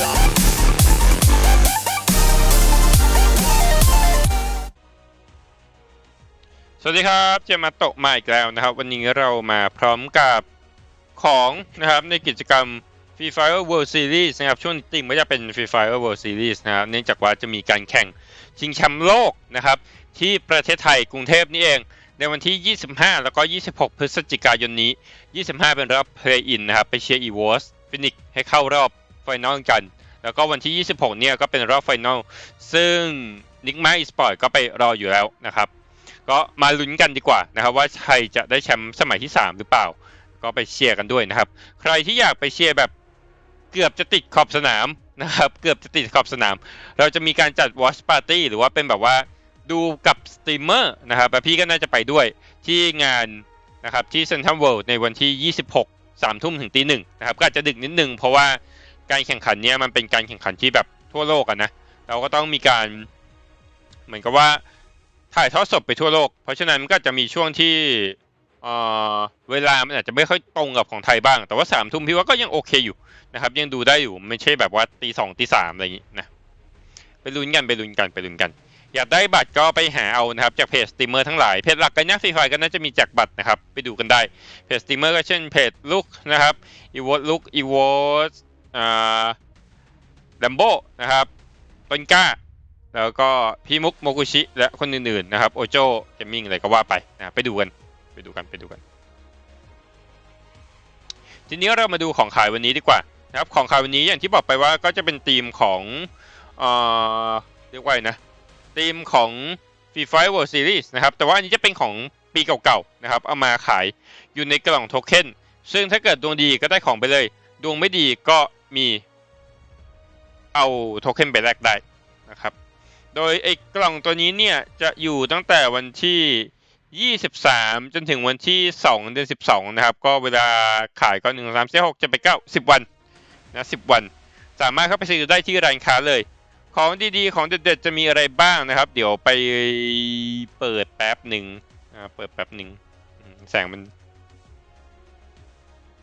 สวัสดีครับเจมาโตะมาอีกแล้วนะครับ วันนี้เรามาพร้อมกับของนะครับในกิจกรรม Free Fire World Series นะครับ ช่วงนี้ติ่งไม่จะเป็น Free Fire World Series นะครับ เนื่องจากว่าจะมีการแข่งชิงแชมป์โลกนะครับ ที่ประเทศไทยกรุงเทพนี่เอง ในวันที่ 25 แล้วก็ 26 พฤศจิกายนนี้ 25 เป็นรอบ Play In นะครับ ไปเชียร์ EVOS Phoenix ให้เข้ารอบ ฟนอลกัน แล้วก็วันที่ 26 เนี่ยก็เป็นรอบไฟนอลซึ่ง Nigma Esport ก็ไปรออยู่แล้วนะครับ ก็มาลุ้นกันดีกว่านะครับ ว่าใครจะได้แชมป์สมัยที่ 3 หรือเปล่า ก็ไปเชียร์กันด้วยนะครับ ใครที่อยากไปเชียร์แบบเกือบจะติดขอบสนามนะครับเกือบจะติดขอบสนาม เราจะมีการจัด watch party หรือว่าเป็นแบบว่าดูกับสตรีมเมอร์นะครับแล้วพี่ก็น่าจะไปด้วยที่งานนะครับที่เซ n นทรัลเวิลด์ในวันที่ 26 3ทุ่มถึงตีหนึ่งนะครับก็อาจจะดึกนิดนึงเพราะว่า การแข่งขันเนี้ยมันเป็นการแข่งขันที่แบบทั่วโลกอะนะเราก็ต้องมีการ เหมือนกับว่าถ่ายทอดสดไปทั่วโลก เพราะฉะนั้นก็จะมีช่วงที่เออเวลามันอาจจะไม่ค่อยตรงกับของไทยบ้าง แต่ว่าสามทุ่มพี่ว่าก็ยังโอเคอยู่นะครับยังดูได้อยู่ไม่ใช่แบบว่าตีสองตีสามอะไรอย่างนี้นะไปลุ้นกันไปลุ้นกันไปลุ้นกัน อยากได้บัตรก็ไปหาเอานะครับจากเพจสตรีมเมอร์ทั้งหลายเพจหลักกันนะฟรีไฟก็น่าจะมีแจกบัตรนะครับไปดูกันได้เพจสตรีมเมอร์ก็เช่นเพจลุกนะครับอีวอตลุกอีวอต อ่าแลมโบนะครับต้นก้า แล้วก็พี่มุกโมกุชิและคนอื่นๆนะครับโอโจเกมมิ่งอะไรก็ว่าไปนะไปดูกันไปดูกันไปดูกัน ทีนี้เรามาดูของขายวันนี้ดีกว่านะครับของขายวันนี้อย่างที่บอกไปว่าก็จะเป็นธีมของเอ่อเรียกว่านะธีมของ Free Fire World Series นะครับแต่ว่าอันนี้จะเป็นของปีเก่าๆนะครับเอามาขายอยู่ในกล่องโทเค็นซึ่งถ้าเกิดดวงดีก็ได้ของไปเลย ดวงไม่ดีก็ มีเอาโทเค็นไปแลกได้นะครับ โดยไอ้กล่องตัวนี้เนี่ยจะอยู่ตั้งแต่วันที่ 23 จนถึงวันที่ 2 เดือน 12 นะครับ ก็เวลาขายก็1 3 4 6 7 8 9 10 วันนะ10 วัน สามารถเข้าไปซื้อได้ที่ร้านค้าเลย ของดีๆ ของเด็ดๆ จะมีอะไรบ้างนะครับ เดี๋ยวไปเปิดแป๊บหนึ่งอ่าเปิดแป๊บหนึ่งแสงมัน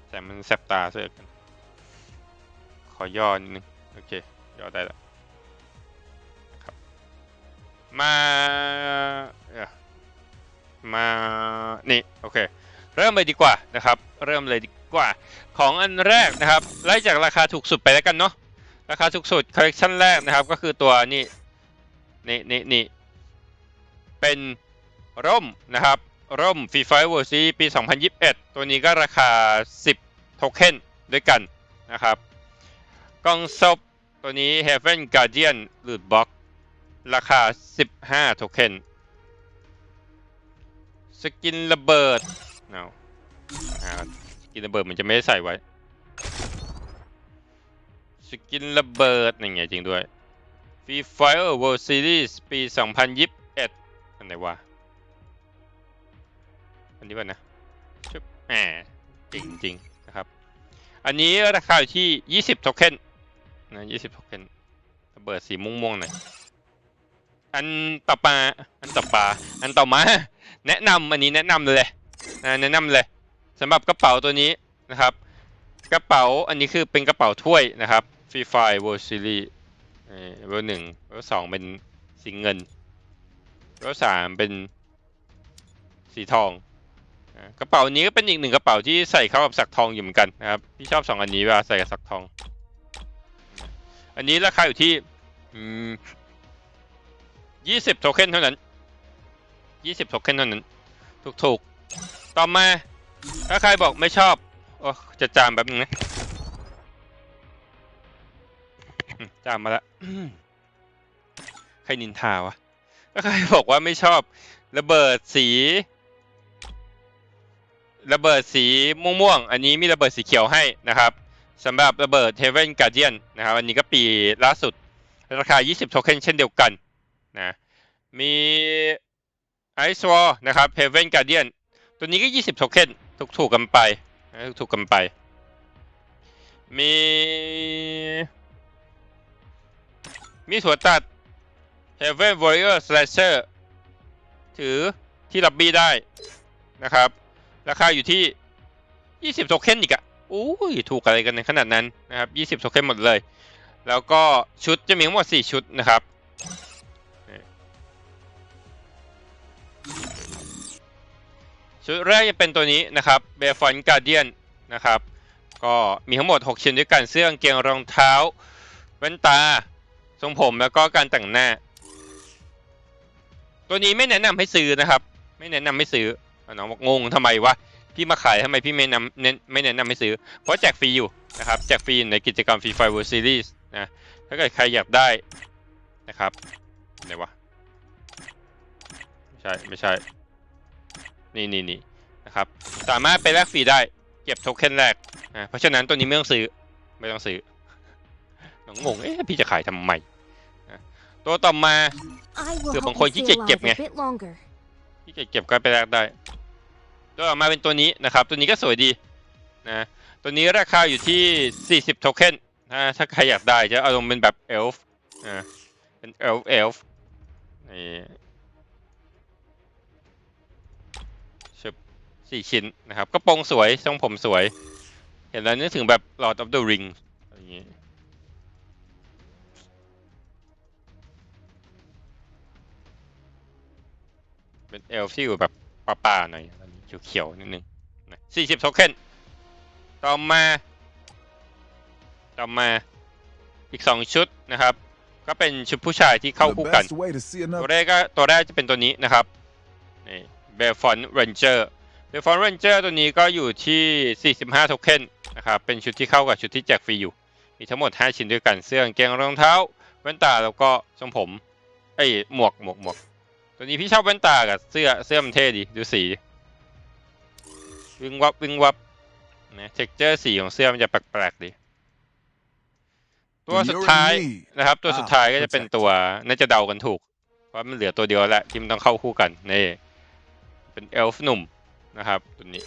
แสงมันแสบตาเสือกัน ขอย่อนิดนึงโอเคย่อได้แล้วมาเอ่อมานี่โอเคเริ่มเลยดีกว่านะครับ เริ่มเลยดีกว่า ของอันแรกนะครับไล่จากราคาถูกสุดไปแล้วกันเนาะราคาถูกสุดคอลเลคชันแรกนะครับ ก็คือตัวนี่นี่นี่นี่เป็นร่มนะครับร่ม Free Fire World Series ปี 2021 ตัวนี้ก็ราคา 10 โทเค็นด้วยกันนะครับ กล่องศพตัวนี้ Heaven Guardian Loot Box ราคา 15 โทเค็น สกินระเบิดเอาสกินระเบิดมันจะไม่ได้ใส่ไว้ สกินระเบิดนี่ไงจริงด้วย Free Fire World Series ปี 2021 อันไหนวะ อันนี้วะนะชุบแหมจริงจริงๆนะครับ อันนี้ราคาอยู่ที่ 20 โทเค็น นะ20โทเค็นระเบิดสีม่วงๆหน่อยอันต่อมาอันต่อมาอันต่อมาแนะนำอันนี้แนะนำเลยนะแนะนำเลยสำหรับกระเป๋าตัวนี้นะครับ กระเป๋าอันนี้คือเป็นกระเป๋าถ้วยนะครับ Free Fire World Series เวลหนึ่งเวลสองเป็นสีเงินเวลสามเป็นสีทองกระเป๋านี้ก็เป็นอีกหนึ่งกระเป๋าที่ใส่เข้ากับสักทองอยู่เหมือนกันนะครับพี่ชอบสองอันนี้เวลาใส่กับสักทอง อันนี้ราคาอยู่ที่ยี่สิบโทเค็นเท่านั้นยี่สิบโทเค็นเท่านั้นถูกถูกๆ ต่อมา ถ้าใครบอกไม่ชอบโอ้จะจามแบบนึงนะจามมาละใครนินทาวะถ้าใครบอกว่าไม่ชอบ ระเบิดสี ระเบิดสีม่วงๆ อันนี้มีระเบิดสีเขียวให้นะครับ สำหรับระเบิด Heaven Guardian นะครับอันนี้ก็ปีล่าสุด ราคา 20 โทเค็นเช่นเดียวกันนะมี Ice Wall นะครับ Heaven Guardian ตัวนี้ก็ 20 โทเค็นถูกถูกกันไปถูกกันไป มีมีถั่วตัด Heaven Warrior Slasher ถือที่รับบี้ได้นะครับ ราคาอยู่ที่ 20 โทเค็นอีกอะ อุ้ยถูกอะไรกันในขนาดนั้นนะครับ20โทเค็นหมดเลย แล้วก็ชุดจะมีทั้งหมด 4 ชุดนะครับชุดแรกจะเป็นตัวนี้นะครับเบฟอนการเดียนนะครับก็มีทั้งหมด 6 ชิ้นด้วยกันเสื้อกางเกงรองเท้าแว่นตา ทรงผมแล้วก็การแต่งหน้า ตัวนี้ไม่แนะนำให้ซื้อนะครับ ไม่แนะนำให้ซื้อน้องบอกงงทำไมวะ พี่มาขายทำไมพี่ไม่แนะนำเน้นไม่แนะนำให้ซื้อ เพราะแจกฟรีอยู่นะครับแจกฟรีในกิจกรรม Free Fire World Series นะถ้าเกิดใครอยากได้นะครับไหนวะไม่ใช่ไม่ใช่ นี่นี่นี่นะครับ สามารถไปแลกฟรีได้เก็บโทเค็นแรกนะเพราะฉะนั้นตัวนี้ไม่ต้องซื้อไม่ต้องซื้อน้องงงเอ๊ะพี่จะขายทำไมนะตัวต่อมา I will เผื่อบาง help คน you ขี้ stay เกียจเก็บ alive ไง a bit longer. ที่เก็บก็ไปแลกได้ ตัวออกมาเป็นตัวนี้นะครับ ตัวนี้ก็สวยดีนะตัวนี้ราคาอยู่ที่ 40 โทเค็นนะถ้าใครอยากได้จะเอาลงเป็นแบบเอลฟ์นะเป็นเอลฟ์เอลฟ์นี่ชุบสี่ชิ้นนะครับ ก็ปงสวยทรงผมสวย เห็นแล้วนึกถึงแบบ Lord of the Ring อะไรอย่างงี้เป็นเอลฟ์ที่อยู่แบบป่าๆหน่อย เขียวๆนิดนึงนะ40โทเค็นต่อมา ต่อมาอีก 2 ชุดนะครับ ก็เป็นชุดผู้ชายที่เข้า The คู่กัน best way to see ตัว another แรกก็ตัวแรกจะเป็นตัวนี้นะครับนี่เบฟอนเรนเจอร์เบฟอนเรนเจอร์ตัวนี้ก็อยู่ที่ 45 โทเค็นนะครับเป็นชุดที่เข้ากับชุดที่แจกฟรีอยู่ มีทั้งหมด 5 ชิ้นด้วยกันเสื้อกางเกงรองเท้าแว่นตาแล้วก็ทรงผมเอ้ยหมวกหมวกหมวกตัวนี้พี่ชอบแว่นตากับเสื้อเสื้อมันเท่ดีดูสี วิงวับวิงวับนะเท็กเจอร์สีของเสื้อมันจะแปลกๆดีตัวสุดท้ายนะครับ ตัวสุดท้ายก็จะเป็นตัวน่าจะเดากันถูกเพราะมันเหลือตัวเดียวแหละที่มันต้องเข้าคู่กันนี่เป็นเอลฟ์หนุ่มนะครับตัวนี้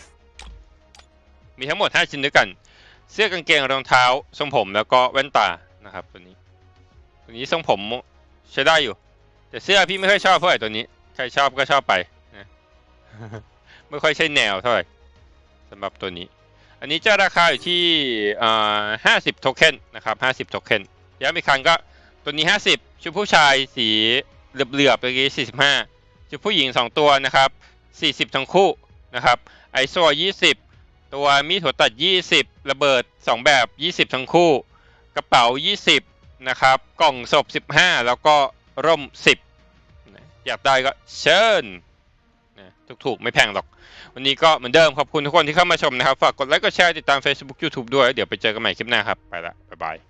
มีทั้งหมด 5 ชิ้นด้วยกัน เสื้อกางเกงรองเท้าทรงผมแล้วก็แว่นตานะครับ ตัวนี้ ตัวนี้ทรงผมใช้ได้อยู่ แต่เสื้อพี่ไม่ค่อยชอบเท่าไหร่ตัวนี้ใครชอบก็ชอบไปนะไม่ค่อยใช่แนวเท่าไหร่ สำหรับตัวนี้ อันนี้จะราคาอยู่ที่อ่าห้าสิบโทเค็นนะครับห้าสิบโทเค็นย้ำอีกครั้งก็ตัวนี้ห้าสิบชุดผู้ชายสีเหลือบๆเมื่อกี้สี่สิบห้าชุดผู้หญิงสองตัวนะครับสี่สิบทั้งคู่นะครับไอโซยี่สิบตัวมีดหัวตัดยี่สิบระเบิดสองแบบยี่สิบทั้งคู่ กระเป๋ายี่สิบนะครับ กล่องศพสิบห้าแล้วก็ร่มสิบอยากได้ก็เชิญ ถูกๆ ไม่แพงหรอก วันนี้ก็เหมือนเดิมขอบคุณทุกคนที่เข้ามาชมนะครับ ฝากกดไลค์กดแชร์ติดตาม Facebook YouTube ด้วย เดี๋ยวไปเจอกันใหม่คลิปหน้าครับ ไปละ บ๊ายบาย